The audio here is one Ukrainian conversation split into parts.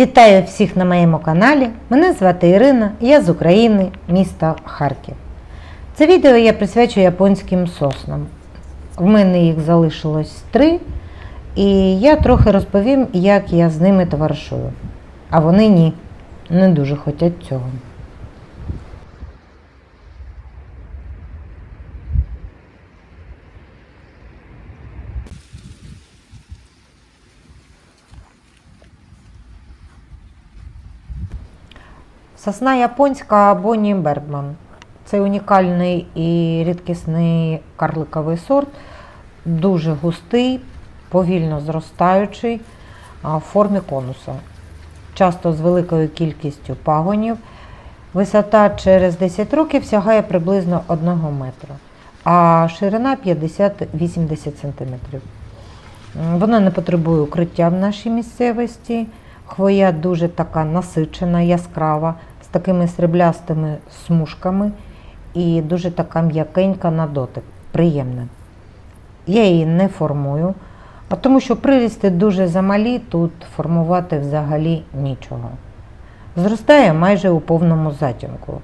Вітаю всіх на моєму каналі. Мене звати Ірина, я з України, міста Харків. Це відео я присвячую японським соснам. В мене їх залишилось три, і я трохи розповім, як я з ними товаришую. А вони ні, не дуже хочуть цього. Сосна японська Бонні Бергман. Це унікальний і рідкісний карликовий сорт, дуже густий, повільно зростаючий в формі конуса. Часто з великою кількістю пагонів. Висота через 10 років сягає приблизно 1 метра, а ширина 50-80 см. Вона не потребує укриття в нашій місцевості. Хвоя дуже така насичена, яскрава, такими сріблястими смужками і дуже така м'якенька на дотик, приємна. Я її не формую, а тому що прирісти дуже замалі, тут формувати взагалі нічого. Зростає майже у повному затінку.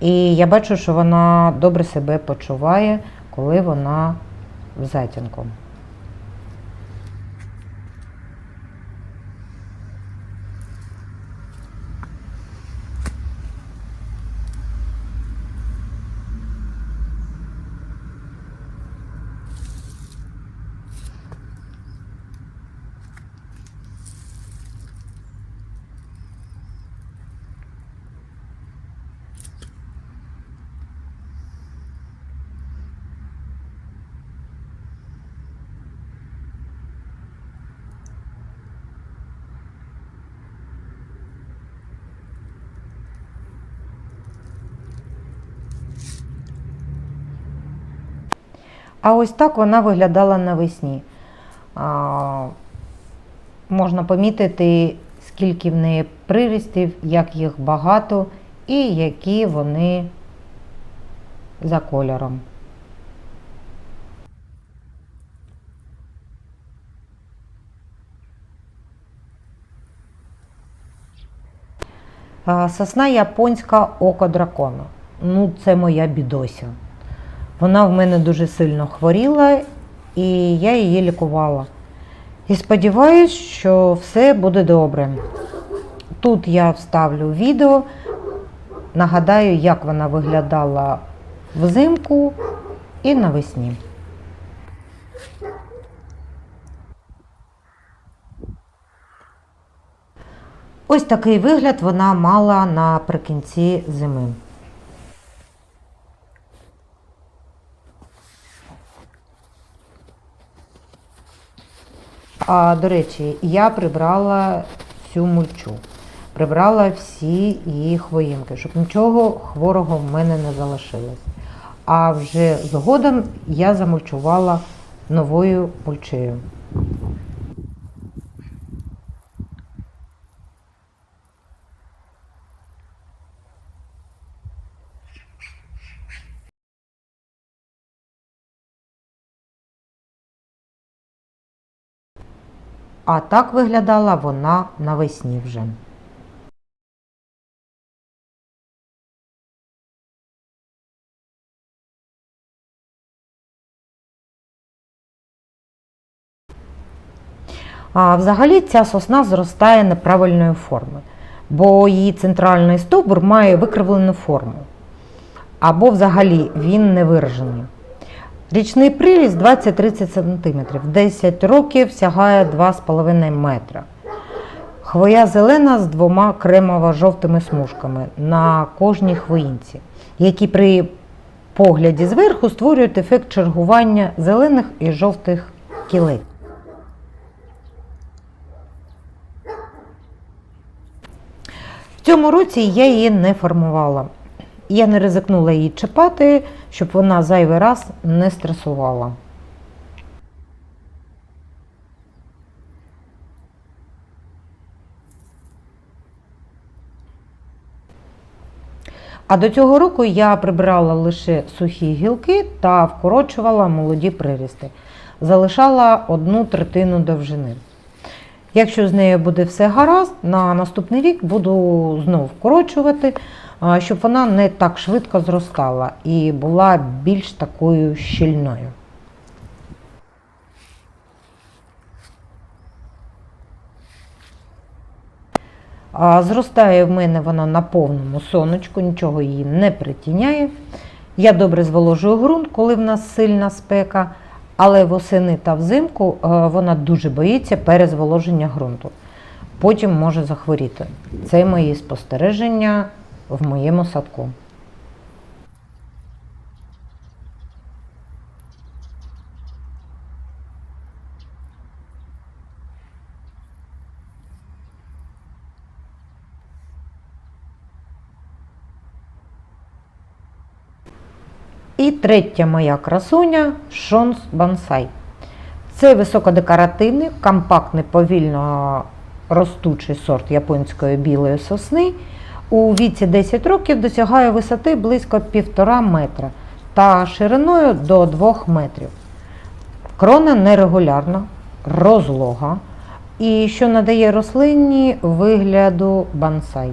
І я бачу, що вона добре себе почуває, коли вона в затінку. А ось так вона виглядала навесні. А, можна помітити, скільки в неї прирістів, як їх багато і які вони за кольором. Сосна японська око дракона. Ну, це моя бідося. Вона в мене дуже сильно хворіла, і я її лікувала. І сподіваюсь, що все буде добре. Тут я вставлю відео, нагадаю, як вона виглядала взимку і навесні. Ось такий вигляд вона мала наприкінці зими. А, до речі, я прибрала всю мульчу. Прибрала всі її хвоїнки, щоб нічого хворого в мене не залишилось. А вже згодом я замульчувала новою мульчею. А так виглядала вона навесні вже. А взагалі ця сосна зростає неправильної форми, бо її центральний стовбур має викривлену форму. Або взагалі він не виражений. Річний приріст 20-30 см, 10 років сягає 2,5 метра. Хвоя зелена з двома кремово-жовтими смужками на кожній хвоїнці, які при погляді зверху створюють ефект чергування зелених і жовтих кілець. В цьому році я її не формувала. Я не ризикнула її чіпати, щоб вона зайвий раз не стресувала. А до цього року я прибирала лише сухі гілки та вкорочувала молоді прирісти. Залишала одну третину довжини. Якщо з нею буде все гаразд, на наступний рік буду знову вкорочувати, щоб вона не так швидко зростала і була більш такою щільною. Зростає в мене вона на повному сонечку, нічого її не притіняє. Я добре зволожую ґрунт, коли в нас сильна спека, але восени та взимку вона дуже боїться перезволоження ґрунту. Потім може захворіти. Це мої спостереження в моєму садку. І третя моя красуня Шонс Бонсай. Це високодекоративний, компактний, повільно ростучий сорт японської білої сосни. У віці 10 років досягає висоти близько 1,5 метра та шириною до 2 метрів. Крона нерегулярна, розлога і що надає рослині вигляду бонсай.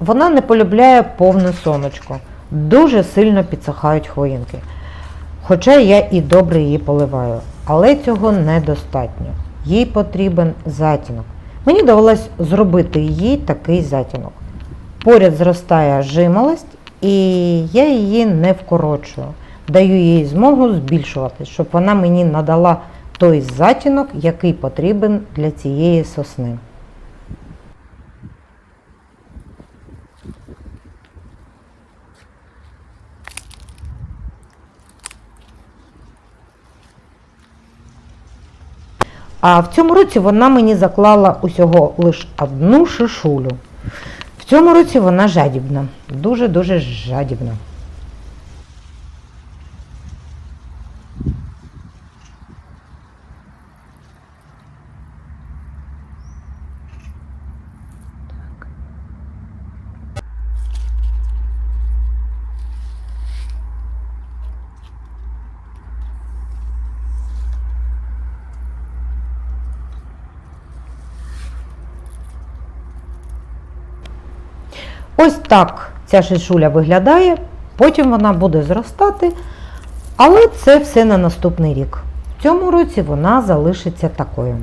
Вона не полюбляє повне сонечко. Дуже сильно підсихають хвоїнки. Хоча я і добре її поливаю, але цього недостатньо. Їй потрібен затінок. Мені довелось зробити їй такий затінок. Поряд зростає жимолость, і я її не вкорочую. Даю їй змогу збільшувати, щоб вона мені надала той затінок, який потрібен для цієї сосни. А в цьому році вона мені заклала усього лише одну шишулю. В цьому році вона жадібна, дуже-дуже жадібна. Ось так ця шишуля виглядає, потім вона буде зростати, але це все на наступний рік. В цьому році вона залишиться такою.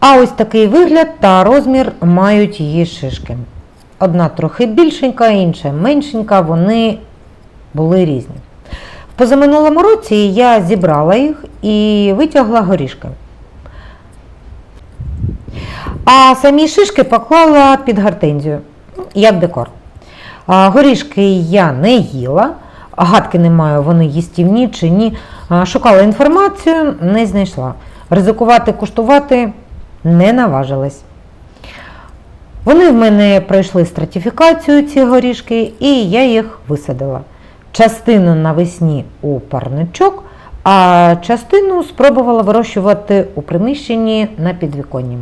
А ось такий вигляд та розмір мають її шишки. Одна трохи більшенька, інша меншенька, вони були різні. В позаминулому році я зібрала їх і витягла горішки. А самі шишки поклала під гортензію, як декор. Горішки я не їла, гадки не маю, вони їстівні чи ні. Шукала інформацію, не знайшла. Ризикувати, куштувати не наважилась. Вони в мене пройшли стратифікацію, ці горішки, і я їх висадила. Частину навесні у парничок, а частину спробувала вирощувати у приміщенні на підвіконні.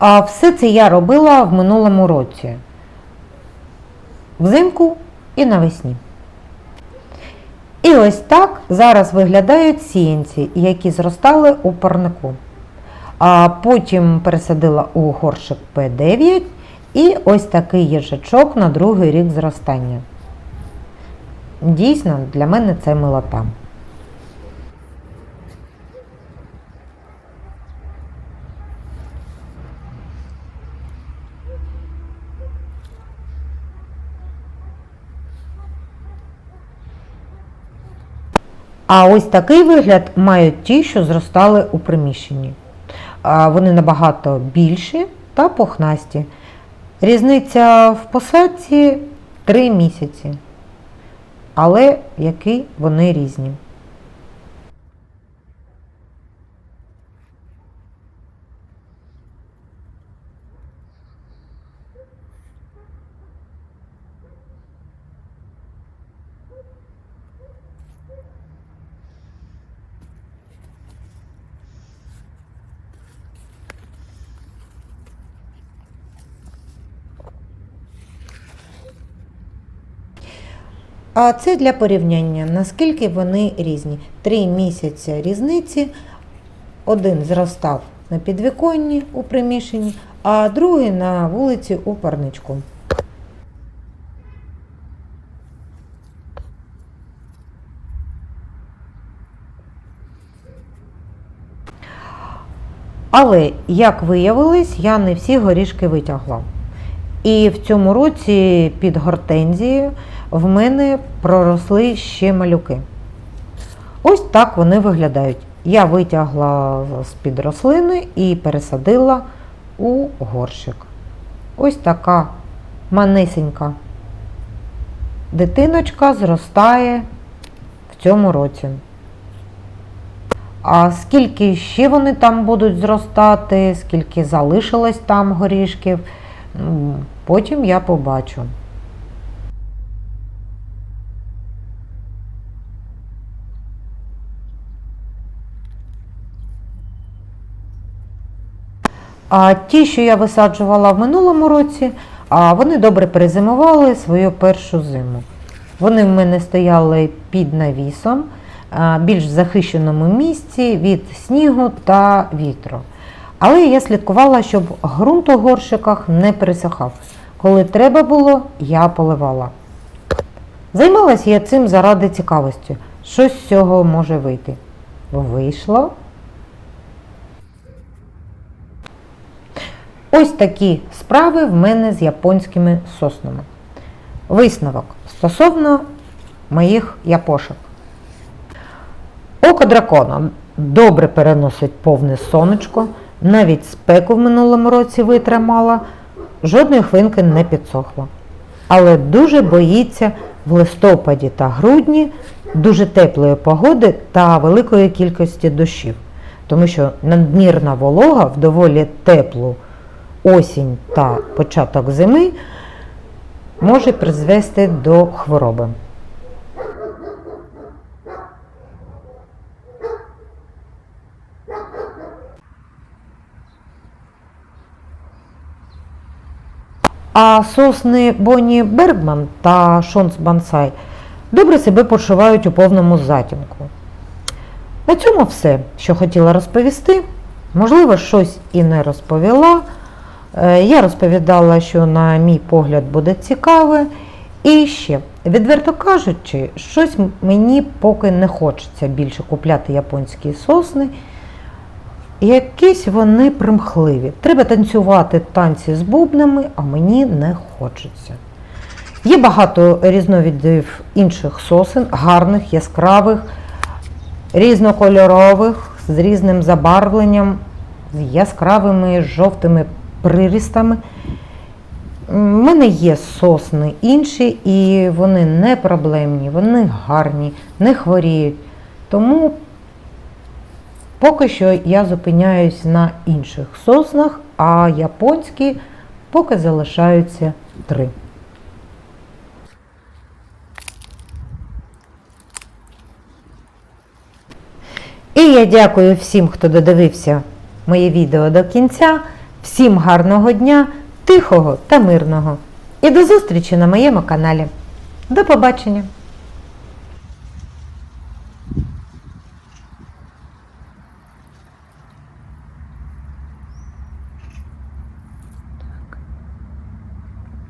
А все це я робила в минулому році. Взимку і навесні. І ось так зараз виглядають сіянці, які зростали у парнику. А потім пересадила у горшик П9 і ось такий їжачок на другий рік зростання. Дійсно, для мене це милота. А ось такий вигляд мають ті, що зростали у приміщенні. Вони набагато більші та пухнасті. Різниця в посадці 3 місяці. Але які вони різні. А це для порівняння, наскільки вони різні. Три місяці різниці. Один зростав на підвіконні у приміщенні, а другий на вулиці у парничку. Але, як виявилось, я не всі горішки витягла. І в цьому році під гортензією в мене проросли ще малюки. Ось так вони виглядають. Я витягла з-під рослини і пересадила у горщик. Ось така манесенька дитиночка зростає в цьому році. А скільки ще вони там будуть зростати, скільки залишилось там горішків, потім я побачу. А ті, що я висаджувала в минулому році, а вони добре перезимували свою першу зиму. Вони в мене стояли під навісом, більш в захищеному місці від снігу та вітру. Але я слідкувала, щоб ґрунт у горщиках не пересихав. Коли треба було, я поливала. Займалася я цим заради цікавості. Щось з цього може вийти. Вийшло. Ось такі справи в мене з японськими соснами. Висновок стосовно моїх япошок. Око дракона добре переносить повне сонечко, навіть спеку в минулому році витримала, жодної хвинки не підсохло. Але дуже боїться в листопаді та грудні дуже теплої погоди та великої кількості дощів, тому що надмірна волога в доволі теплу осінь та початок зими може призвести до хвороби. А сосни Бонні Бергман та Шонс Бансай добре себе почувають у повному затінку. На цьому все, що хотіла розповісти. Можливо, щось і не розповіла. Е, Я розповідала, що, на мій погляд, буде цікаве. І ще, відверто кажучи, щось мені поки не хочеться більше купляти японські сосни. Якісь вони примхливі. Треба танцювати танці з бубнами, а мені не хочеться. Є багато різновидів інших сосен, гарних, яскравих, різнокольорових, з різним забарвленням, з яскравими жовтими прирістами. У мене є сосни інші, і вони не проблемні, вони гарні, не хворіють. Тому поки що я зупиняюсь на інших соснах, а японські поки залишаються три. І я дякую всім, хто додивився моє відео до кінця. Всім гарного дня, тихого та мирного. І до зустрічі на моєму каналі. До побачення!